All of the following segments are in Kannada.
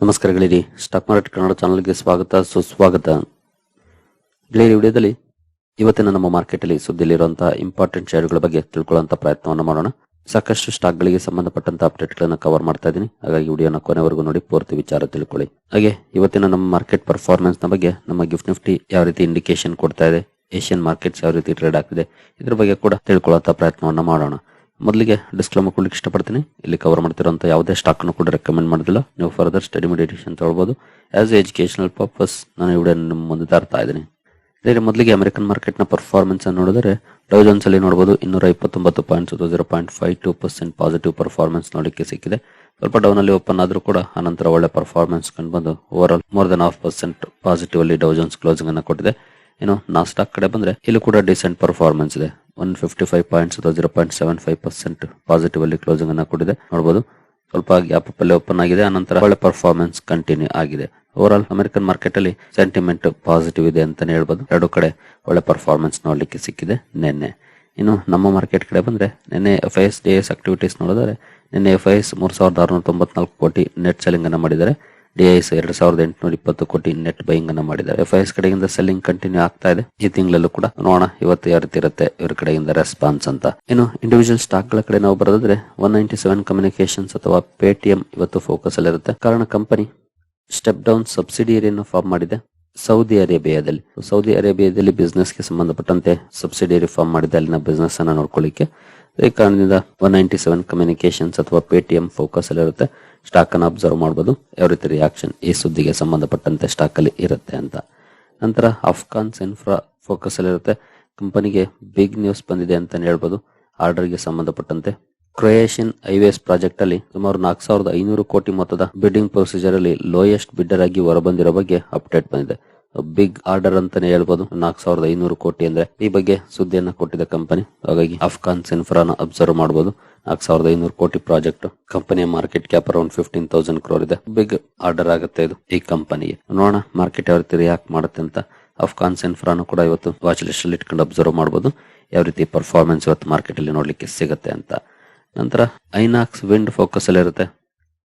ನಮಸ್ಕಾರ ಗೆಳೆಯರಿ. ಸ್ಟಾಕ್ ಮಾರ್ಕೆಟ್ ಕನ್ನಡ ಚಾನಲ್ಗೆ ಸ್ವಾಗತ, ಸುಸ್ವಾಗತ. ಗೆಳೆಯರಿ, ವಿಡಿಯೋದಲ್ಲಿ ಇವತ್ತಿನ ನಮ್ಮ ಮಾರ್ಕೆಟ್ ಅಲ್ಲಿ ಸುದ್ದಿಯಲ್ಲಿರುವಂತಹ ಇಂಪಾರ್ಟೆಂಟ್ ಶೇರ್ಗಳ ಬಗ್ಗೆ ತಿಳ್ಕೊಳ್ಳುವಂತಹ ಪ್ರಯತ್ನವನ್ನು ಮಾಡೋಣ. ಸಾಕಷ್ಟು ಸ್ಟಾಕ್ಗಳಿಗೆ ಸಂಬಂಧಪಟ್ಟಂತ ಅಪ್ಡೇಟ್ ಗಳನ್ನ ಕವರ್ ಮಾಡ್ತಾ ಇದ್ದೀನಿ. ಹಾಗಾಗಿ ವಿಡಿಯೋನ ಕೊನೆವರೆಗೂ ನೋಡಿ, ಪೂರ್ತಿ ವಿಚಾರ ತಿಳ್ಕೊಳ್ಳಿ. ಹಾಗೆ, ಇವತ್ತಿನ ನಮ್ಮ ಮಾರ್ಕೆಟ್ ಪರ್ಫಾರ್ಮೆನ್ಸ್ನ ಬಗ್ಗೆ ನಮ್ಮ ಗಿಫ್ಟ್ ನಿಫ್ಟಿ ಯಾವ ರೀತಿ ಇಂಡಿಕೇಶನ್ ಕೊಡ್ತಾ ಇದೆ ಏಷ್ಯನ್ ಮಾರ್ಕೆಟ್ಸ್ ಯಾವ ರೀತಿ ಟ್ರೇಡ್ ಆಗ್ತಿದೆ, ಇದ್ರ ಬಗ್ಗೆ ಕೂಡ ತಿಳ್ಕೊಳ್ಳುವಂತಹ ಪ್ರಯತ್ನವನ್ನ ಮಾಡೋಣ. ಮೊದಲಿಗೆ ಡಿಸ್ಕ್ಲೇಮರ್ ಕೊಡ್ಲಿಕ್ಕೆ ಇಷ್ಟಪಡ್ತೀನಿ. ಇಲ್ಲಿ ಕವರ್ ಮಾಡ್ತಿರೋಂಥ ಯಾವುದೇ ಸ್ಟಾಕ್ ಅನ್ನು ಕೂಡ ರೆಕಮೆಂಡ್ ಮಾಡೋದಿಲ್ಲ. ನೀವು ಫರ್ದರ್ ಸ್ಟಡಿ ಮೆಡಿಟೇಷನ್ ತೊಗೊಳ್ಬೋದು. ಆಸ್ ಎಜುಕೇಶನಲ್ ಪರ್ಪಸ್ ನಾನು ಇವಡೆ ನಿಮ್ಮ ಮುಂದೆ ತರ್ತಾ ಇದ್ದೀನಿ. ಬೇರೆ ಮೊದಲಿಗೆ ಅಮೆರಿಕನ್ ಮಾರ್ಕೆಟ್ನ ಪರ್ಫಾರ್ಮೆನ್ಸ್ ಅನ್ನು ನೋಡಿದರೆ ಡೌಜನ್ಸ್ ಅಲ್ಲಿ ನೋಡಬಹುದು ಇನ್ನೂರ ಇಪ್ಪತ್ತೊಂಬತ್ತು point zero point five two percent positive performance ನೋಡಲಿಕ್ಕೆ ಸಿಕ್ಕಿದೆ. ಸ್ವಲ್ಪ ಡೌನ್ ಅಲ್ಲಿ ಓಪನ್ ಆದ್ರೂ ಕೂಡ ಅನಂತರ ಒಳ್ಳೆ ಪರ್ಫಾರ್ಮೆನ್ಸ್ ಕಂಡು ಬಂದು overall more than half percent positive ಅಲ್ಲಿ ಡೌಜನ್ಸ್ ಕ್ಲೋಸಿಂಗ್ ಅನ್ನು ಕೊಟ್ಟಿದೆ. ಇನ್ನು ನಾಸ್ಟಾಕ್ ಕಡೆ ಬಂದ್ರೆ, ಇಲ್ಲೂ ಕೂಡ ಡಿಸೆಂಟ್ ಪರ್ಫಾರ್ಮೆನ್ಸ್ ಇದೆ. One fifty five points zero point seven five percent positive ಅಲ್ಲಿ ಕ್ಲೋಸಿಂಗ್ ಅನ್ನ ಕೊಟ್ಟಿದೆ. ನೋಡಬಹುದು ಸ್ವಲ್ಪ ಗ್ಯಾಪ್ ಅಲ್ಲಿ ಓಪನ್ ಆಗಿದೆ. ಅನಂತರ ಒಳ್ಳೆ ಪರ್ಫಾರ್ಮೆನ್ಸ್ ಕಂಟಿನ್ಯೂ ಆಗಿದೆ. ಓವರ್ ಆಲ್ ಅಮೆರಿಕನ್ ಮಾರ್ಕೆಟ್ ಅಲ್ಲಿ ಸೆಂಟಿಮೆಂಟ್ ಪಾಸಿಟಿವ್ ಇದೆ ಅಂತಾನೆ ಹೇಳ್ಬೋದು. ಎರಡು ಕಡೆ ಒಳ್ಳೆ ಪರ್ಫಾರ್ಮೆನ್ಸ್ ನೋಡ್ಲಿಕ್ಕೆ ಸಿಕ್ಕಿದೆ ನಿನ್ನೆ. ಇನ್ನು ನಮ್ಮ ಮಾರ್ಕೆಟ್ ಕಡೆ ಬಂದ್ರೆ ನಿನ್ನೆ F I S D S activities ನೋಡಿದ್ರೆ, ನಿನ್ನೆ ಎಫ್ ಐ ಎಸ್ ಮೂರ್ ಸಾವಿರದ ಆರುನೂರ ತೊಂಬತ್ನಾಲ್ಕು ಕೋಟಿ ನೆಟ್ ಸೆಲ್ಲಿಂಗ್ ಅನ್ನು ಮಾಡಿದ್ದಾರೆ. ಡಿಐಎಸ್ ಎರಡ್ ಸಾವಿರದ ಎಂಟುನೂರ ಇಪ್ಪತ್ತು ಕೋಟಿ ನೆಟ್ ಬೈಯಿಂಗ್ ಅನ್ನ ಮಾಡಿದ್ದಾರೆ. ಎಫ್ ಐ ಎಸ್ ಕಡೆಯಿಂದ ಸೆಲ್ಲಿಂಗ್ ಕಂಟಿನ್ಯೂ ಆಗ್ತಾ ಇದೆ. ಈ ತಿಂಗಳಲ್ಲೂ ಕೂಡ ನೋಡೋಣ, ಇವತ್ತು ಯಾವ ರೀತಿ ಇರುತ್ತೆ ಇವ್ರ ಕಡೆಯಿಂದ ರೆಸ್ಪಾನ್ಸ್ ಅಂತ. ಇನ್ನು ಇಂಡಿವಿಜುವಲ್ ಸ್ಟಾಕ್ಗಳ ಕಡೆ ನಾವು ಬರೋದಾದ್ರೆ ಒನ್ ನೈಂಟಿ ಸೆವೆನ್ ಕಮ್ಯುನಿಕೇಶನ್ಸ್ ಅಥವಾ ಪೇಟಿಎಂ ಇವತ್ತು ಫೋಕಸ್ ಅಲ್ಲಿ ಇರುತ್ತೆ. ಕಾರಣ ಕಂಪನಿ ಸ್ಟೆಪ್ ಡೌನ್ ಸಬ್ಸಿಡಿಯರಿಯನ್ನು ಫಾರ್ಮ್ ಮಾಡಿದೆ ಸೌದಿ ಅರೇಬಿಯಾದಲ್ಲಿ ಸೌದಿ ಅರೇಬಿಯಾದಲ್ಲಿ ಬಿಸ್ನೆಸ್ಗೆ ಸಂಬಂಧಪಟ್ಟಂತೆ ಸಬ್ಸಿಡಿಯರಿ ಫಾರ್ಮ್ ಮಾಡಿದೆ, ಅಲ್ಲಿನ ಬಿಸ್ನೆಸ್ ಅನ್ನ ನೋಡ್ಕೊಳ್ಳಿಕ್ಕೆ. ಈ ಕಾರಣದಿಂದ ಒನ್ ನೈಂಟಿ ಸೆವೆನ್ ಕಮ್ಯುನಿಕೇಶನ್ಸ್ ಅಥವಾ ಪೇಟಿಎಂ ಫೋಕಸ್ ಅಲ್ಲಿ ಇರುತ್ತೆ. ಸ್ಟಾಕ್ ಅನ್ನು ಅಬ್ಸರ್ವ್ ಮಾಡಬಹುದು ಯಾವ ರೀತಿ ರಿಯಾಕ್ಷನ್ ಈ ಸುದ್ದಿಗೆ ಸಂಬಂಧಪಟ್ಟಂತೆ ಸ್ಟಾಕ್ ಅಲ್ಲಿ ಇರುತ್ತೆ ಅಂತ. ನಂತರ ಅಫ್ಘಾನ್ಸ್ ಇನ್ಫ್ರಾ ಫೋಕಸ್ ಅಲ್ಲಿ ಇರುತ್ತೆ. ಕಂಪನಿಗೆ ಬಿಗ್ ನ್ಯೂಸ್ ಬಂದಿದೆ ಅಂತ ಹೇಳ್ಬೋದು. ಆರ್ಡರ್ಗೆ ಸಂಬಂಧಪಟ್ಟಂತೆ. ಕ್ರೊಯೇಷಿಯನ್ ಹೈವೇಸ್ ಪ್ರಾಜೆಕ್ಟ್ ಅಲ್ಲಿ ಸುಮಾರು ನಾಲ್ಕು ಸಾವಿರದ ಐನೂರು ಕೋಟಿ ಮೊತ್ತದ ಬಿಡ್ಡಿಂಗ್ ಪ್ರೊಸೀಜರ್ ಅಲ್ಲಿ ಲೋಯೆಸ್ಟ್ ಬಿಡ್ಡರ್ ಆಗಿ ಹೊರಬಂದಿರೋ ಬಗ್ಗೆ ಅಪ್ಡೇಟ್ ಬಂದಿದೆ. ಬಿಗ್ ಆರ್ಡರ್ ಅಂತಾನೆ ಹೇಳ್ಬೋದು. ನಾಲ್ಕು ಸಾವಿರದ ಐನೂರು ಕೋಟಿ ಅಂದ್ರೆ ಈ ಬಗ್ಗೆ ಸುದ್ದಿಯನ್ನ ಕೊಟ್ಟಿದೆ ಕಂಪನಿ ಹಾಗಾಗಿ ಅಫ್ಘಾನ್ ಸೆನ್ಫ್ರಾನ್ ಅಬ್ಸರ್ವ್ ಮಾಡಬಹುದು ನಾಲ್ಕು ಸಾವಿರದ ಐನೂರು ಕೋಟಿ ಪ್ರಾಜೆಕ್ಟ್ ಕಂಪನಿಯ market cap around fifteen thousand crore ಇದೆ. ಬಿಗ್ ಆರ್ಡರ್ ಆಗುತ್ತೆ ಇದು ಈ ಕಂಪನಿಗೆ ನೋಡೋಣ ಮಾರ್ಕೆಟ್ ಯಾವ ರೀತಿ ರಿಯಾಕ್ಟ್ ಮಾಡುತ್ತೆ ಅಂತ ಅಫ್ಘಾನ್ ಸೆನ್ಫ್ರಾನ್ ಕೂಡ ಇವತ್ತು ವಾಚ್ ಲಿಸ್ಟ್ ಅಲ್ಲಿ ಇಟ್ಕೊಂಡು ಅಬ್ಸರ್ವ್ ಮಾಡಬಹುದು ಯಾವ ರೀತಿ ಪರ್ಫಾರ್ಮೆನ್ಸ್ ಇವತ್ತು ಮಾರ್ಕೆಟ್ ಅಲ್ಲಿ ನೋಡ್ಲಿಕ್ಕೆ ಸಿಗುತ್ತೆ ಅಂತ. ನಂತರ ಐನಾಕ್ಸ್ ವಿಂಡ್ ಫೋಕಸ್ ಅಲ್ಲಿ ಇರುತ್ತೆ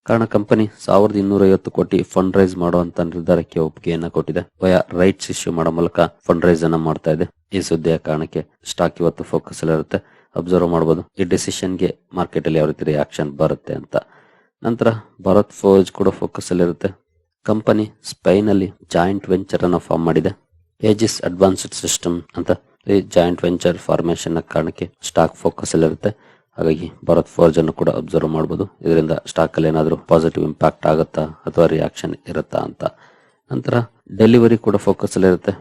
ಕಾರಣ ಕಂಪನಿ ಸಾವಿರದ ಇನ್ನೂರ ಐವತ್ತು ಕೋಟಿ ಫಂಡ್ ರೈಸ್ ಮಾಡುವಂತ ನಿರ್ಧಾರಕ್ಕೆ ಒಪ್ಪಿಗೆಯನ್ನ ಕೊಟ್ಟಿದೆ. ವಯ ರೈಟ್ಸ್ ಇಶ್ಯೂ ಮಾಡೋ ಮೂಲಕ ಫಂಡ್ ರೈಸ್ ಅನ್ನ ಮಾಡ್ತಾ ಇದೆ. ಈ ಸುದ್ದಿಯ ಕಾರಣಕ್ಕೆ ಸ್ಟಾಕ್ ಇವತ್ತು ಫೋಕಸ್ ಅಲ್ಲಿ ಇರುತ್ತೆ. ಅಬ್ಸರ್ವ್ ಮಾಡಬಹುದು ಈ ಡಿಸಿಷನ್ಗೆ ಮಾರ್ಕೆಟ್ ಅಲ್ಲಿ ಯಾವ ರೀತಿ ರಿಯಾಕ್ಷನ್ ಬರುತ್ತೆ ಅಂತ. ನಂತರ ಭಾರತ್ ಫೋರ್ಜ್ ಕೂಡ ಫೋಕಸ್ ಅಲ್ಲಿ ಇರುತ್ತೆ. ಕಂಪನಿ ಸ್ಪೈನ್ ಅಲ್ಲಿ ಜಾಯಿಂಟ್ ವೆಂಚರ್ ಅನ್ನ ಫಾರ್ಮ್ ಮಾಡಿದೆ. ಏಜಿಸ್ ಅಡ್ವಾನ್ಸ್ಡ್ ಸಿಸ್ಟಮ್ ಅಂತ. ಈ ಜಾಯಿಂಟ್ ವೆಂಚರ್ ಫಾರ್ಮೇಶನ್ ಕಾರಣಕ್ಕೆ ಸ್ಟಾಕ್ ಫೋಕಸ್ ಅಲ್ಲಿ ಇರುತ್ತೆ. ಹಾಗಾಗಿ ಭಾರತ್ ಫೋರ್ಜ್ ಅನ್ನು ಕೂಡ ಅಬ್ಸರ್ವ್ ಮಾಡಬಹುದು ಇದರಿಂದ ಸ್ಟಾಕ್ ಅಲ್ಲಿ ಏನಾದರೂ ಪಾಸಿಟಿವ್ ಇಂಪ್ಯಾಕ್ಟ್ ಆಗುತ್ತಾ ಅಥವಾ ರಿಯಾಕ್ಷನ್ ಇರುತ್ತಾ ಅಂತ. ನಂತರ ಡೆಲಿವರಿ ಕೂಡ ಫೋಕಸ್ ಅಲ್ಲಿ ಇರುತ್ತೆ.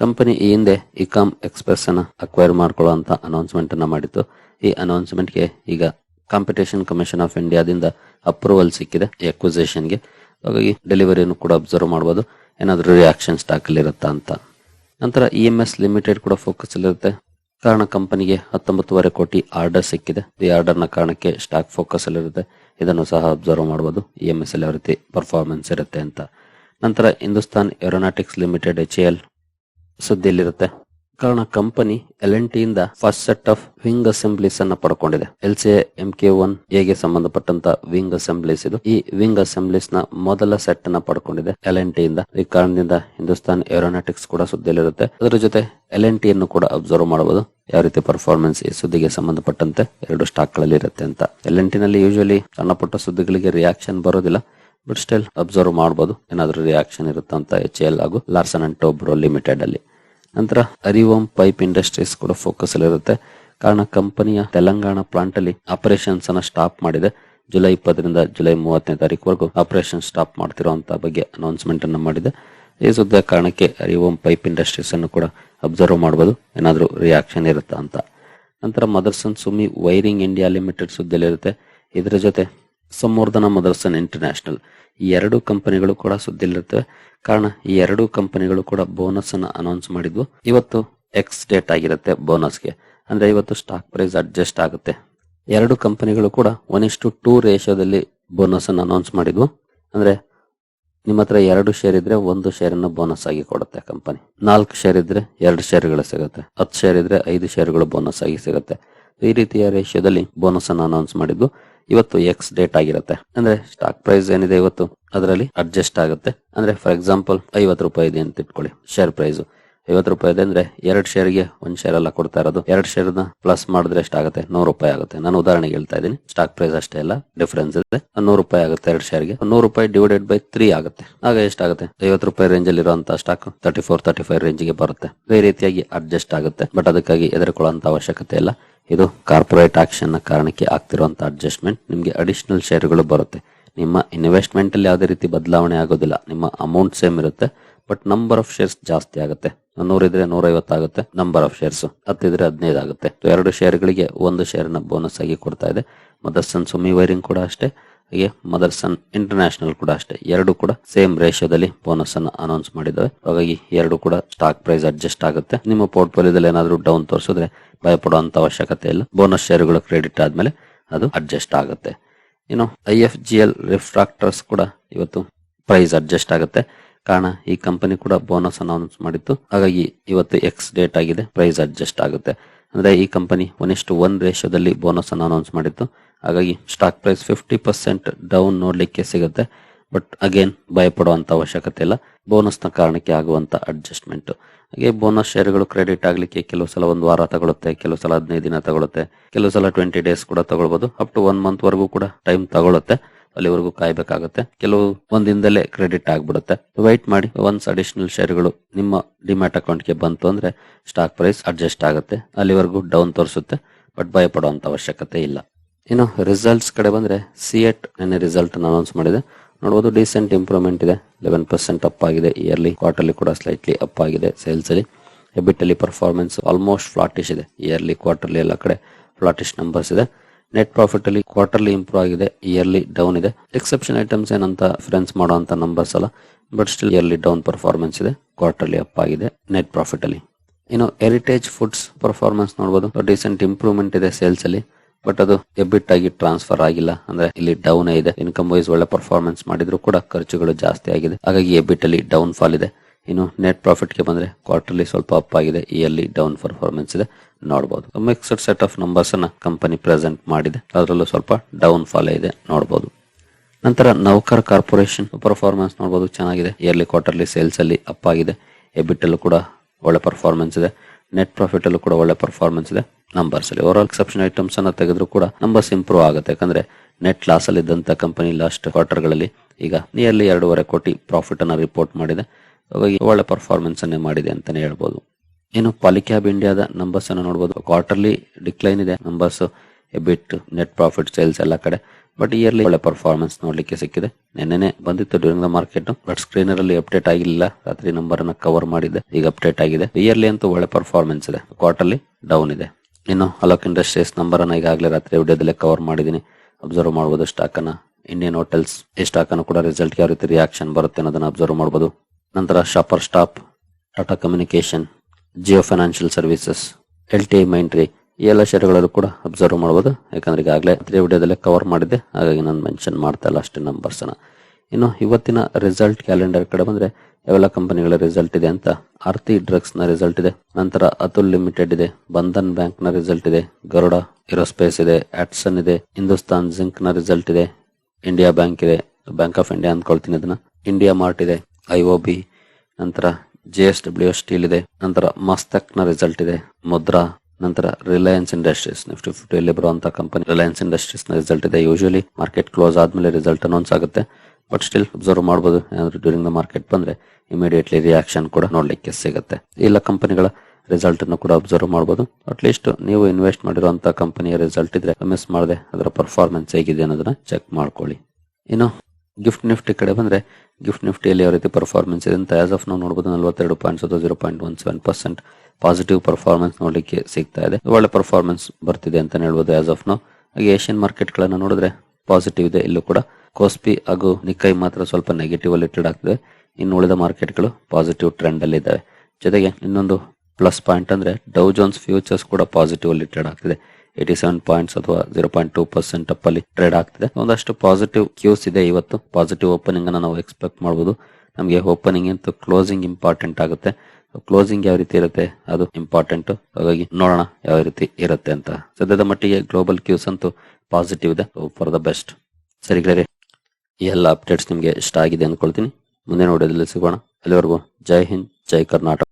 ಕಂಪನಿ ಈ ಹಿಂದೆ ಇಕಾಮ್ ಎಕ್ಸ್ಪ್ರೆಸ್ ಅನ್ನ ಅಕ್ವೈರ್ ಮಾಡ್ಕೊಳ್ಳುವಂತ ಅನೌನ್ಸ್ಮೆಂಟ್ ಅನ್ನ ಮಾಡಿತ್ತು. ಈ ಅನೌನ್ಸ್ಮೆಂಟ್ಗೆ ಈಗ ಕಾಂಪಿಟೇಷನ್ ಕಮಿಷನ್ ಆಫ್ ಇಂಡಿಯಾದಿಂದ ಅಪ್ರೂವಲ್ ಸಿಕ್ಕಿದೆ ಈ ಅಕ್ವಿಸೇಷನ್ಗೆ. ಹಾಗಾಗಿ ಡೆಲಿವರಿಯನ್ನು ಕೂಡ ಅಬ್ಸರ್ವ್ ಮಾಡಬಹುದು ಏನಾದರೂ ರಿಯಾಕ್ಷನ್ ಸ್ಟಾಕ್ ಅಲ್ಲಿ ಇರುತ್ತಾ ಅಂತ. ನಂತರ ಇ ಎಂ ಎಸ್ ಲಿಮಿಟೆಡ್ ಕೂಡ ಫೋಕಸ್ ಅಲ್ಲಿರುತ್ತೆ ಕಾರಣ ಕಂಪನಿಗೆ ಹತ್ತೊಂಬತ್ತುವರೆ ಕೋಟಿ ಆರ್ಡರ್ ಸಿಕ್ಕಿದೆ. ಈ ಆರ್ಡರ್ನ ಕಾರಣಕ್ಕೆ ಸ್ಟಾಕ್ ಫೋಕಸ್ ಅಲ್ಲಿರುತ್ತೆ. ಇದನ್ನು ಸಹ ಅಬ್ಸರ್ವ್ ಮಾಡಬಹುದು ಇ ಎಂ ಎಸ್ ಅಲ್ಲಿ ಯಾವ ರೀತಿ ಪರ್ಫಾರ್ಮೆನ್ಸ್ ಇರುತ್ತೆ ಅಂತ. ನಂತರ Hindustan Aeronautics Limited H L ಸುದ್ದಿಯಲ್ಲಿರುತ್ತೆ. ಕಾರಣ ಕಂಪನಿ ಎಲ್ ಎನ್ ಇಂದ first set of wing assemblies ಅನ್ನ ಪಡ್ಕೊಂಡಿದೆ. L C M K one ಎಗೆ ಸಂಬಂಧಪಟ್ಟಂತ ವಿಂಗ್ ಅಸೆಂಬ್ಲೀಸ್ ಇದು. ಈ ವಿಂಗ್ ಅಸೆಂಬ್ಲೀಸ್ನ ಮೊದಲ ಸೆಟ್ ಅನ್ನ ಪಡ್ಕೊಂಡಿದೆ ಎಲ್ ಟಿ ಇಂದ ಈ ಕಾರಣದಿಂದ ಹಿಂದೂಸ್ತಾನ್ ಏರೋನಾಟಿಕ್ಸ್ ಕೂಡ ಸುದ್ದಿಯಲ್ಲಿರುತ್ತೆ. ಅದರ ಜೊತೆ ಎಲ್ ಎನ್ ಕೂಡ ಅಬ್ಸರ್ವ್ ಮಾಡಬಹುದು. ಯಾವ ರೀತಿ ಪರ್ಫಾರ್ಮೆನ್ಸ್ ಈ ಸುದ್ದಿಗೆ ಸಂಬಂಧಪಟ್ಟಂತೆ ಎರಡು ಸ್ಟಾಕ್ಗಳಲ್ಲಿ ಇರುತ್ತೆ ಅಂತ. ಎಲ್ ಎನ್ ಟಿ ನಲ್ಲಿ ಯೂಶಲಿ ಸಣ್ಣ ಪುಟ್ಟ ಸುದ್ದಿಗಳಿಗೆ ರಿಯಾಕ್ಷನ್ ಬರೋದಿಲ್ಲ. ಬಟ್ ಸ್ಟಿಲ್ ಅಬ್ಸರ್ವ್ ಮಾಡಬಹುದು. ಏನಾದರೂ ರಿಯಾಕ್ಷನ್ ಇರುತ್ತಾ ಅಂತ ಎಚ್ ಎಲ್ ಹಾಗೂ ಲಾರ್ಸನ್ ಅಂಡ್ ಟೋಬ್ರೋ ಲಿಮಿಟೆಡ್ ಅಲ್ಲಿ. ನಂತರ ಅರಿವಂ ಪೈಪ್ ಇಂಡಸ್ಟ್ರೀಸ್ ಕೂಡ ಫೋಕಸ್ ಅಲ್ಲಿ ಇರುತ್ತೆ. ಕಾರಣ ಕಂಪನಿಯ ತೆಲಂಗಾಣ ಪ್ಲಾಂಟ್ ಅಲ್ಲಿ ಆಪರೇಷನ್ಸ್ ಅನ್ನ ಸ್ಟಾಪ್ ಮಾಡಿದೆ. ಜುಲೈ ಇಪ್ಪತ್ತರಿಂದ ಜುಲೈ ಮೂವತ್ತನೇ ತಾರೀಕುವರೆಗೂ ಆಪರೇಷನ್ ಸ್ಟಾಪ್ ಮಾಡ್ತಿರುವಂತಹ ಬಗ್ಗೆ ಅನೌನ್ಸ್ಮೆಂಟ್ ಅನ್ನು ಮಾಡಿದೆ. ಈ ಸುದ್ದ ಕಾರಣಕ್ಕೆ ಅರಿವಂ ಪೈಪ್ ಇಂಡಸ್ಟ್ರೀಸ್ ಅನ್ನು ಕೂಡ ಅಬ್ಸರ್ವ್ ಮಾಡಬಹುದು ಏನಾದರೂ ರಿಯಾಕ್ಷನ್ ಇರುತ್ತಾ ಅಂತ. ನಂತರ Motherson Sumi Wiring India Limited ಸುದ್ದಿಯಲ್ಲಿರುತ್ತೆ. ಇದರ ಜೊತೆ ಸಂವರ್ಧನ ಮದರ್ಸನ್ ಇಂಟರ್ನ್ಯಾಷನಲ್. ಈ ಎರಡು ಕಂಪನಿಗಳು ಕೂಡ ಸುದ್ದಿಲಿರುತ್ತವೆ ಕಾರಣ, ಈ ಎರಡು ಕಂಪನಿಗಳು ಕೂಡ ಬೋನಸ್ ಅನ್ನ ಅನೌನ್ಸ್ ಮಾಡಿದ್ವು. ಇವತ್ತು ಎಕ್ಸ್ ಡೇಟ್ ಆಗಿರುತ್ತೆ ಬೋನಸ್ಗೆ. ಅಂದ್ರೆ ಇವತ್ತು ಸ್ಟಾಕ್ ಪ್ರೈಸ್ ಅಡ್ಜಸ್ಟ್ ಆಗುತ್ತೆ. ಎರಡು ಕಂಪನಿಗಳು ಕೂಡ ಒನ್ ಇಷ್ಟು ಟೂ ರೇಷಿಯೋದಲ್ಲಿ ಬೋನಸ್ ಅನ್ನು ಅನೌನ್ಸ್ ಮಾಡಿದ್ವು. ಅಂದ್ರೆ ನಿಮ್ಮ ಹತ್ರ ಎರಡು ಶೇರ್ ಇದ್ರೆ ಒಂದು ಶೇರ್ ಅನ್ನು ಬೋನಸ್ ಆಗಿ ಕೊಡುತ್ತೆ ಕಂಪನಿ. ನಾಲ್ಕು ಶೇರ್ ಇದ್ರೆ ಎರಡು ಶೇರ್ಗಳು ಸಿಗುತ್ತೆ. ಹತ್ತು ಶೇರ್ ಇದ್ರೆ ಐದು ಶೇರ್ಗಳು ಬೋನಸ್ ಆಗಿ ಸಿಗುತ್ತೆ. ಈ ರೀತಿಯ ರೇಷಿಯೋದಲ್ಲಿ ಬೋನಸ್ ಅನ್ನು ಅನೌನ್ಸ್ ಮಾಡಿದ್ದು ಇವತ್ತು ಎಕ್ಸ್ ಡೇಟ್ ಆಗಿರುತ್ತೆ. ಅಂದ್ರೆ ಸ್ಟಾಕ್ ಪ್ರೈಸ್ ಏನಿದೆ ಇವತ್ತು? ಅದರಲ್ಲಿ ಅಡ್ಜಸ್ಟ್ ಆಗುತ್ತೆ. ಅಂದ್ರೆ ಫಾರ್ ಎಕ್ಸಾಂಪಲ್ ಐವತ್ತು ರೂಪಾಯಿ ಇದೆ ಅಂತ ಇಟ್ಕೊಳ್ಳಿ ಶೇರ್ ಪ್ರೈಸ್ ಐವತ್ತು ರೂಪಾಯಿ ಇದೆ ಅಂದ್ರೆ ಎರಡು ಶೇರ್ಗೆ ಒಂದ್ ಶೇರ್ ಎಲ್ಲ ಕೊಡ್ತಾ ಇರೋದು. ಎರಡು ಶೇರ್ನ ಪ್ಲಸ್ ಮಾಡಿದ್ರೆ ಎಷ್ಟಾಗುತ್ತೆ? ನೂರು ರೂಪಾಯಿ ಆಗುತ್ತೆ. ನಾನು ಉದಾಹರಣೆಗೆ ಹೇಳ್ತಾ ಇದ್ದೀನಿ. ಸ್ಟಾಕ್ ಪ್ರೈಸ್ ಅಷ್ಟೇ ಅಲ್ಲ ಡಿಫರೆನ್ಸ್ ಇದೆ. ನೂರು ರೂಪಾಯಿ ಆಗುತ್ತೆ ಎರಡು ಶೇರ್ಗೆ ನೂರು ರೂಪಾಯಿ ಡಿವೈಡೆಡ್ ಬೈ ತ್ರೀ ಆಗುತ್ತೆ. ಆಗ ಎಷ್ಟಾಗುತ್ತೆ? ಐವತ್ತು ರೂಪಾಯಿ ರೇಂಜ್ ಅಲ್ಲಿ ಇರುವಂತಹ stock thirty four thirty five ರೇಂಜ್ಗೆ ಬರುತ್ತೆ. ಈ ರೀತಿಯಾಗಿ ಅಡ್ಜಸ್ಟ್ ಆಗುತ್ತೆ. ಬಟ್ ಅದಕ್ಕಾಗಿ ಎದುರುಕೊಳ್ಳುವಂತ ಅವಶ್ಯಕತೆ ಇಲ್ಲ. ಇದು ಕಾರ್ಪೊರೇಟ್ ಆಕ್ಷನ್ನ ಕಾರಣಕ್ಕೆ ಆಗ್ತಿರುವಂಥ ಅಡ್ಜಸ್ಟ್ಮೆಂಟ್ ನಿಮಗೆ ಅಡಿಷನಲ್ ಶೇರ್ಗಳು ಬರುತ್ತೆ. ನಿಮ್ಮ ಇನ್ವೆಸ್ಟ್ಮೆಂಟ್ ಅಲ್ಲಿ ಯಾವುದೇ ರೀತಿ ಬದಲಾವಣೆ ಆಗೋದಿಲ್ಲ. ನಿಮ್ಮ ಅಮೌಂಟ್ ಸೇಮ್ ಇರುತ್ತೆ. ಬಟ್ ನಂಬರ್ ಆಫ್ ಶೇರ್ಸ್ ಜಾಸ್ತಿ ಆಗುತ್ತೆ. ನೂರಿದ್ರೆ ನೂರೈವತ್ತು ಆಗುತ್ತೆ. ನಂಬರ್ ಆಫ್ ಶೇರ್ಸ್ ಹತ್ತಿದ್ರೆ ಹದಿನೈದು ಆಗುತ್ತೆ. ಎರಡು ಶೇರ್ಗಳಿಗೆ ಒಂದು ಶೇರ್ನ ಬೋನಸ್ ಆಗಿ ಕೊಡ್ತಾ ಇದೆ. ಮದರ್ಸನ್ ಸುಮಿ ವೈರಿಂಗ್ ಕೂಡ ಅಷ್ಟೇ. ಹಾಗೆ ಮದರ್ಸನ್ ಇಂಟರ್ನ್ಯಾಷನಲ್ ಕೂಡ ಅಷ್ಟೇ, ಎರಡು ಕೂಡ ಸೇಮ್ ರೇಷಿಯೋದಲ್ಲಿ ಬೋನಸ್ ಅನ್ನು ಅನೌನ್ಸ್ ಮಾಡಿದ್ದಾವೆ. ಹಾಗಾಗಿ ಎರಡು ಕೂಡ ಸ್ಟಾಕ್ ಪ್ರೈಸ್ ಅಡ್ಜಸ್ಟ್ ಆಗುತ್ತೆ. ನಿಮ್ಮ ಪೋರ್ಟ್ಫೋಲಿಯೋದಲ್ಲಿ ಏನಾದರೂ ಡೌನ್ ತೋರಿಸಿದ್ರೆ ಭಯಪಡುವಂತ ಅವಶ್ಯಕತೆ ಇಲ್ಲ. ಬೋನಸ್ ಶೇರುಗಳು ಕ್ರೆಡಿಟ್ ಆದ್ಮೇಲೆ ಅದು ಅಡ್ಜಸ್ಟ್ ಆಗುತ್ತೆ. ಇನ್ನು I F G L Refractories ಕೂಡ ಇವತ್ತು ಪ್ರೈಸ್ ಅಡ್ಜಸ್ಟ್ ಆಗುತ್ತೆ. ಕಾರಣ ಈ ಕಂಪನಿ ಕೂಡ ಬೋನಸ್ ಅನೌನ್ಸ್ ಮಾಡಿತ್ತು. ಹಾಗಾಗಿ ಇವತ್ತು ಎಕ್ಸ್ ಡೇಟ್ ಆಗಿದೆ ಪ್ರೈಸ್ ಅಡ್ಜಸ್ಟ್ ಆಗುತ್ತೆ. ಅಂದ್ರೆ ಈ ಕಂಪನಿ ಒನ್ ಇಷ್ಟು ಒನ್ ರೇಷಿಯೋದಲ್ಲಿ ಬೋನಸ್ ಅನ್ನು ಅನೌನ್ಸ್ ಮಾಡಿತ್ತು. ಹಾಗಾಗಿ stock price fifty percent down ನೋಡ್ಲಿಕ್ಕೆ ಸಿಗುತ್ತೆ. ಬಟ್ ಅಗೇನ್ ಭಯಪಡುವಂತ ಅವಶ್ಯಕತೆ ಇಲ್ಲ. ಬೋನಸ್ನ ಕಾರಣಕ್ಕೆ ಆಗುವಂತ ಅಡ್ಜಸ್ಟ್ಮೆಂಟ್ ಹಾಗೆ ಬೋನಸ್ ಶೇರ್ಗಳು ಕ್ರೆಡಿಟ್ ಆಗಲಿಕ್ಕೆ ಕೆಲವು ಸಲ ಒಂದು ವಾರ ತಗೊಳುತ್ತೆ, ಕೆಲವು ಸಲ ಹದಿನೈದು ದಿನ ತಗೊಳುತ್ತೆ, ಕೆಲವು ಸಲ ಟ್ವೆಂಟಿ ಡೇಸ್ ಕೂಡ ತಗೊಳ್ಬಹುದು ಅಪ್ ಟು ಒನ್ ಮಂತ್ ವರೆಗೂ ಕೂಡ ಟೈಮ್ ತಗೊಳುತ್ತೆ. ಅಲ್ಲಿವರೆಗೂ ಕಾಯಬೇಕಾಗುತ್ತೆ. ಕೆಲವು ಒಂದಿನದಲ್ಲೇ ಕ್ರೆಡಿಟ್ ಆಗ್ಬಿಡುತ್ತೆ. ವೈಟ್ ಮಾಡಿ. ಒನ್ಸ್ ಅಡಿಷನಲ್ ಶೇರ್ಗಳು ನಿಮ್ಮ ಡಿಮ್ಯಾಟ್ ಅಕೌಂಟ್ಗೆ ಬಂತು ಅಂದ್ರೆ ಸ್ಟಾಕ್ ಪ್ರೈಸ್ ಅಡ್ಜಸ್ಟ್ ಆಗುತ್ತೆ. ಅಲ್ಲಿವರೆಗೂ ಡೌನ್ ತೋರಿಸುತ್ತೆ. ಬಟ್ ಭಯ ಪಡುವಂತ ಅವಶ್ಯಕತೆ ಇಲ್ಲ. ಇನ್ನು ರಿಸಲ್ಟ್ಸ್ ಕಡೆ ಬಂದ್ರೆ ಸಿಎಟ್ ನೆನ್ನೆ ರಿಸಲ್ಟ್ ಅನೌನ್ಸ್ ಮಾಡಿದೆ. ನೋಡಬಹುದು ಡಿಸೆಂಟ್ ಇಂಪ್ರೂವ್ಮೆಂಟ್ ಇದೆ. ಲೆವೆನ್ ಪರ್ಸೆಂಟ್ ಅಪ್ ಆಗಿದೆ ಇಯರ್ಲಿ ಕ್ವಾರ್ಟರ್ಲಿ ಕೂಡ ಸ್ಲೈಟ್ಲಿ ಅಪ್ ಆಗಿದೆ ಸೇಲ್ಸ್ ಅಲ್ಲಿ. ಎಬಿಟ್ ಅಲ್ಲಿ ಪರ್ಫಾರ್ಮೆನ್ಸ್ ಆಲ್ಮೋಸ್ಟ್ ಫ್ಲಾಟಿಶ್ ಇದೆ. ಇಯರ್ಲಿ ಕ್ವಾರ್ಟರ್ಲಿ ಎಲ್ಲ ಕಡೆ ಫ್ಲಾಟಿಶ್ ನಂಬರ್ಸ್ ಇದೆ. ನೆಟ್ ಪ್ರಾಫಿಟ್ ಅಲ್ಲಿ ಕ್ವಾರ್ಟರ್ಲಿ ಇಂಪ್ರೂವ್ ಆಗಿದೆ. ಇಯರ್ಲಿ ಡೌನ್ ಇದೆ. ಎಕ್ಸೆಪ್ಷನ್ ಐಟಮ್ಸ್ ಏನಂತ ಫ್ರೆನ್ಸ್ ಮಾಡುವಂತ ನಂಬರ್ಸ್ ಅಲ್ಲ. But still yearly down performance ಇದೆ. ಕ್ವಾರ್ಟರ್ಲಿ ಅಪ್ ಆಗಿದೆ ನೆಟ್ ಪ್ರಾಫಿಟ್ ಅಲ್ಲಿ. ಇನ್ನು ಹೆರಿಟೇಜ್ ಫುಡ್ಸ್ ಪರ್ಫಾರ್ಮೆನ್ಸ್ ನೋಡಬಹುದು ಡಿಸೆಂಟ್ ಇಂಪ್ರೂವ್ಮೆಂಟ್ ಇದೆ ಸೇಲ್ಸ್ ಅಲ್ಲಿ. ಬಟ್ ಅದು ಎಬಿಟ್ ಆಗಿ ಟ್ರಾನ್ಸ್ಫರ್ ಆಗಿಲ್ಲ. ಅಂದ್ರೆ ಇಲ್ಲಿ ಡೌನ್ ಇದೆ ಇನ್ಕಮ್ ವೈಸ್ ಒಳ್ಳೆ ಪರ್ಫಾರ್ಮೆನ್ಸ್ ಮಾಡಿದ್ರು ಕೂಡ ಖರ್ಚುಗಳು ಜಾಸ್ತಿ ಆಗಿದೆ. ಹಾಗಾಗಿ ಎಬಿಟ್ ಅಲ್ಲಿ ಡೌನ್ ಫಾಲ್ ಇದೆ. ಇನ್ನು ನೆಟ್ ಪ್ರಾಫಿಟ್ಗೆ ಬಂದ್ರೆ ಕ್ವಾರ್ಟರ್ಲಿ ಸ್ವಲ್ಪ ಅಪ್ ಆಗಿದೆ. ಇಯರ್ಲಿ ಡೌನ್ ಪರ್ಫಾರ್ಮೆನ್ಸ್ ಇದೆ. ನೋಡಬಹುದು ಮಿಕ್ಸ್ಡ್ ಸೆಟ್ ಆಫ್ ನಂಬರ್ಸ್ ಅನ್ನ ಕಂಪನಿ ಪ್ರೆಸೆಂಟ್ ಮಾಡಿದೆ. ಅದರಲ್ಲೂ ಸ್ವಲ್ಪ ಡೌನ್ ಫಾಲ್ ಇದೆ. ನೋಡಬಹುದು ನಂತರ ನೌಕರ್ ಕಾರ್ಪೊರೇಷನ್ ಪರ್ಫಾರ್ಮೆನ್ಸ್ ನೋಡಬಹುದು ಚೆನ್ನಾಗಿದೆ. ಇಯರ್ಲಿ ಕ್ವಾರ್ಟರ್ಲಿ ಸೇಲ್ಸ್ ಅಲ್ಲಿ ಅಪ್ ಆಗಿದೆ. ಎಬಿಟ್ ಅಲ್ಲೂ ಕೂಡ ಒಳ್ಳೆ ಪರ್ಫಾರ್ಮೆನ್ಸ್ ಇದೆ. ನೆಟ್ ಪ್ರಾಫಿಟ್ ಅಲ್ಲೂ ಕೂಡ ಒಳ್ಳೆ ಪರ್ಫಾರ್ಮೆನ್ಸ್ ಇದೆ. ನಂಬರ್ಸ್ ಅಲ್ಲಿ. ಓವರ್ ಎಕ್ಸೆಪ್ಷನ್ ಐಟಮ್ಸ್ ಅನ್ನ ತೆಗೆದ್ರು ಕೂಡ ನಂಬರ್ಸ್ ಇಂಪ್ರೂವ್ ಆಗುತ್ತೆ. ಯಾಕಂದ್ರೆ ನೆಟ್ ಲಾಸ್ ಅಲ್ಲಿ ಇದ್ದಂತ ಕಂಪನಿ ಲಾಸ್ಟ್ ಕ್ವಾರ್ಟರ್ಗಳಲ್ಲಿ ಈಗ ನಿಯರ್ಲಿ ಎರಡೂವರೆ ಕೋಟಿ ಪ್ರಾಫಿಟ್ ಅನ್ನ ರಿಪೋರ್ಟ್ ಮಾಡಿದೆ. ಹಾಗಾಗಿ ಒಳ್ಳೆ ಪರ್ಫಾರ್ಮೆನ್ಸ್ ಅನ್ನೇ ಮಾಡಿದೆ ಅಂತಾನೆ ಹೇಳ್ಬೋದು. ಇನ್ನು ಪಾಲಿಕ್ಯಾಬ್ ಇಂಡಿಯಾದ ನಂಬರ್ಸ್ ಅನ್ನು ನೋಡಬಹುದು ಕ್ವಾರ್ಟರ್ಲಿ ಡಿಕ್ಲೈನ್ ಇದೆ. Numbers EBIT net profit sales ಎಲ್ಲ ಕಡೆ. ಬಟ್ ಇಯರ್ಲಿ ಒಳ್ಳೆ ಪರ್ಫಾರ್ಮೆನ್ಸ್ ನೋಡ್ಲಿಕ್ಕೆ ಸಿಕ್ಕಿದೆ. ನೆನ್ನೆನೆ ಬಂದಿತ್ತು during the market but screener ಅಲ್ಲಿ ಅಪ್ಡೇಟ್ ಆಗಿಲ್ಲ. ರಾತ್ರಿ ನಂಬರ್ ಅನ್ನ ಕವರ್ ಮಾಡಿದೆ ಈಗ ಅಪ್ಡೇಟ್ ಆಗಿದೆ. ಇಯರ್ಲಿ ಅಂತೂ ಒಳ್ಳೆ ಪರ್ಫಾರ್ಮೆನ್ಸ್ ಇದೆ. ಕ್ವಾರ್ಟರ್ಲಿ ಡೌನ್ ಇದೆ. ಇನ್ನು ಅಲೋಕ್ ಇಂಡಸ್ಟ್ರೀಸ್ ನಂಬರ್ ಅನ್ನ ಈಗಾಗಲೇ ರಾತ್ರಿ ವಿಡಿಯೋದಲ್ಲೇ ಕವರ್ ಮಾಡಿದ್ದೀನಿ. ಅಬ್ಸರ್ವ್ ಮಾಡಬಹುದು ಸ್ಟಾಕ್ ಅನ್ನ. ಇಂಡಿಯನ್ ಹೋಟೆಲ್ಸ್ ಈ ಸ್ಟಾಕ್ ಅನ್ನು ಕೂಡ ರಿಸಲ್ಟ್ ಯಾವ ರೀತಿ ರಿಯಾಕ್ಷನ್ ಬರುತ್ತೆ ಅನ್ನೋದನ್ನ ಅಬ್ಸರ್ವ್ ಮಾಡಬಹುದು ನಂತರ Shopper Stop Tata Communication Jio Financial Services L T I Mindtree ಈ ಎಲ್ಲ ಶೇರ್ಗಳಲ್ಲೂ ಕೂಡ ಅಬ್ಸರ್ವ್ ಮಾಡಬಹುದು ಯಾಕಂದ್ರೆ ಈಗಾಗಲೇ ವಿಡಿಯೋದಲ್ಲೇ ಕವರ್ ಮಾಡಿದ್ದೆ. ಹಾಗಾಗಿ ನಾನು ಮೆನ್ಷನ್ ಮಾಡ್ತಾ ಇಲ್ಲ ಅಷ್ಟೇ ನಂಬರ್ಸ್ ಅನ್ನ. ಇನ್ನು ಇವತ್ತಿನ ರಿಸಲ್ಟ್ ಕ್ಯಾಲೆಂಡರ್ ಕಡೆ ಬಂದ್ರೆ ಯಾವೆಲ್ಲ ಕಂಪನಿಗಳ ರಿಸಲ್ಟ್ ಇದೆ ಅಂತ. ಆರ್ತಿ ಡ್ರಗ್ಸ್ನ ರಿಸಲ್ಟ್ ಇದೆ. ನಂತರ ಅತುಲ್ ಲಿಮಿಟೆಡ್ ಇದೆ, ಬಂಧನ್ ಬ್ಯಾಂಕ್ನ ರಿಸಲ್ಟ್ ಇದೆ, ಗರುಡ ಏರೋಸ್ಪೇಸ್ ಇದೆ ಆಟ್ಸನ್ ಇದೆ, ಹಿಂದೂಸ್ತಾನ್ ಜಿಂಕ್ನ ರಿಸಲ್ಟ್ ಇದೆ ಇಂಡಿಯಾ ಬ್ಯಾಂಕ್ ಇದೆ ಬ್ಯಾಂಕ್ ಆಫ್ ಇಂಡಿಯಾ ಅಂದ್ಕೊಳ್ತೀನಿ ಅದನ್ನ. ಇಂಡಿಯಾ ಮಾರ್ಟ್ ಇದೆ ಐ ಬಿ ನಂತರ ಜೆ ಎಸ್ ಡಬ್ಲ್ಯೂ ಸ್ಟೀಲ್ ಇದೆ, ನಂತರ ಮಸ್ತಕ್ನ ರಿಸಲ್ಟ್ ಇದೆ ಮುದ್ರಾ ನಂತರ ರಿಲಯನ್ಸ್ ಇಂಡಸ್ಟ್ರೀಸ್ ನಿಫ್ಟಿ ಫಿಫ್ಟಿಯಲ್ಲಿ ಬರುವಂತಹ ಕಂಪನಿ ರಿಲಯನ್ಸ್ ಇಂಡಸ್ಟ್ರೀಸ್ನ ರಿಸಲ್ಟ್ ಇದೆ. ಯೂಶಲಿ ಮಾರ್ಕೆಟ್ ಕ್ಲೋಸ್ ಆದ್ಮೇಲೆ ರಿಸಲ್ಟ್ ಅನೌನ್ಸ್ ಆಗುತ್ತೆ. ಬಟ್ ಸ್ಟಿಲ್ ಅಬ್ಸರ್ವ್ ಮಾಡಬಹುದು ಏನಾದ್ರು ಡ್ಯೂರಿಂಗ್ ದ ಮಾರ್ಕೆಟ್ ಬಂದ್ರೆ ಇಮಿಡಿಯೇಟ್ಲಿ ರಿಯಾಕ್ಷನ್ ಕೂಡ ನೋಡ್ಲಿಕ್ಕೆ ಸಿಗುತ್ತೆ. ಇಲ್ಲ ಕಂಪನಿಗಳ ರಿಸಲ್ಟ್ ಅನ್ನು ಕೂಡ ಅಬ್ಸರ್ವ್ ಮಾಡಬಹುದು ಅಟ್ಲೀಸ್ಟ್ ನೀವು ಇನ್ವೆಸ್ಟ್ ಮಾಡಿರುವಂತಹ ಕಂಪನಿಯ ರಿಸಲ್ಟ್ ಇದ್ರೆ ಮಿಸ್ ಮಾಡದೆ, ಅದರ ಪರ್ಫಾರ್ಮೆನ್ಸ್ ಹೇಗಿದೆ ಅನ್ನೋದನ್ನ ಚೆಕ್ ಮಾಡ್ಕೊಳ್ಳಿ. ಇನ್ನು ಗಿಫ್ಟ್ ನಿಫ್ಟಿ ಕಡೆ ಬಂದ್ರೆ ಗಿಫ್ಟ್ ನಿಫ್ಟಿಯಲ್ಲಿ ಯಾವ ರೀತಿ ಪರ್ಫಾರ್ಮೆನ್ಸ್ ಇದೆ ಅಂತ ಆಸ್ ಆಫ್ ನಾವು ನೋಡಬಹುದು ನಲವತ್ತೆರಡು ಪಾಯಿಂಟ್ ಅಥವಾ zero point one seven percent positive performance ನೋಡಲಿಕ್ಕೆ ಸಿಗ್ತಾ ಇದೆ. ಒಳ್ಳೆ ಪರ್ಫಾರ್ಮೆನ್ಸ್ ಬರ್ತಿದೆ ಅಂತ ಹೇಳ್ಬೋದು ಆಸ್ ಆಫ್ ನಾವು ಹಾಗೆ ಏಷ್ಯನ್ ಮಾರ್ಕೆಟ್ ಗಳನ್ನ ನೋಡಿದ್ರೆ ಪಾಸಿಟಿವ್ ಇದೆ, ಇಲ್ಲೂ ಕೂಡ ಕೋಸ್ಪಿ ಹಾಗೂ ನಿಕ್ಕೈ ಮಾತ್ರ ಸ್ವಲ್ಪ ನೆಗೆಟಿವ್ ಅಲ್ಲಿ ಟ್ರೇಡ್ ಆಗ್ತಿದೆ. ಇನ್ನು ಉಳಿದ ಮಾರ್ಕೆಟ್ಗಳು ಪಾಸಿಟಿವ್ ಟ್ರೆಂಡ್ ಅಲ್ಲಿ ಇದ್ದಾವೆ ಜೊತೆಗೆ ಇನ್ನೊಂದು ಪ್ಲಸ್ ಪಾಯಿಂಟ್ ಅಂದ್ರೆ ಡೌ ಜೋನ್ಸ್ ಫ್ಯೂಚರ್ಸ್ ಕೂಡ ಪಾಸಿಟಿವ್ ಅಲ್ಲಿ ಟ್ರೇಡ್ ಆಗ್ತಿದೆ. ಏಟಿ ಸೆವೆನ್ ಪಾಯಿಂಟ್ಸ್ ಅಥವಾ zero point two percent up ಅಲ್ಲಿ ಟ್ರೇಡ್ ಆಗ್ತಿದೆ. ಒಂದಷ್ಟು ಪಾಸಿಟಿವ್ ಕ್ಯೂಸ್ ಇದೆ ಇವತ್ತು. ಪಾಸಿಟಿವ್ ಓಪನಿಂಗ್ ಅನ್ನ ನಾವು ಎಕ್ಸ್ಪೆಕ್ಟ್ ಮಾಡಬಹುದು ನಮಗೆ ಓಪನಿಂಗ್ ಅಂತೂ ಕ್ಲೋಸಿಂಗ್ ಇಂಪಾರ್ಟೆಂಟ್ ಆಗುತ್ತೆ. ಕ್ಲೋಸಿಂಗ್ ಯಾವ ರೀತಿ ಇರುತ್ತೆ? ಅದು ಇಂಪಾರ್ಟೆಂಟ್ ಹಾಗಾಗಿ ನೋಡೋಣ ಯಾವ ರೀತಿ ಇರುತ್ತೆ ಅಂತ. ಸದ್ಯದ ಮಟ್ಟಿಗೆ ಗ್ಲೋಬಲ್ ಕ್ಯೂಸ್ ಅಂತೂ ಪಾಸಿಟಿವ್ ಇದೆ. ಫಾರ್ ದ ಬೆಸ್ಟ್ ಸರಿ ಈ ಎಲ್ಲ ಅಪ್ಡೇಟ್ಸ್ ನಿಮಗೆ ಇಷ್ಟ ಆಗಿದೆ ಅಂದ್ಕೊಳ್ತೀನಿ ಮುಂದಿನ ವಿಡಿಯೋದಲ್ಲಿ ಸಿಗೋಣ. ಅಲ್ಲಿವರೆಗೂ ಜೈ ಹಿಂದ್, ಜೈ ಕರ್ನಾಟಕ.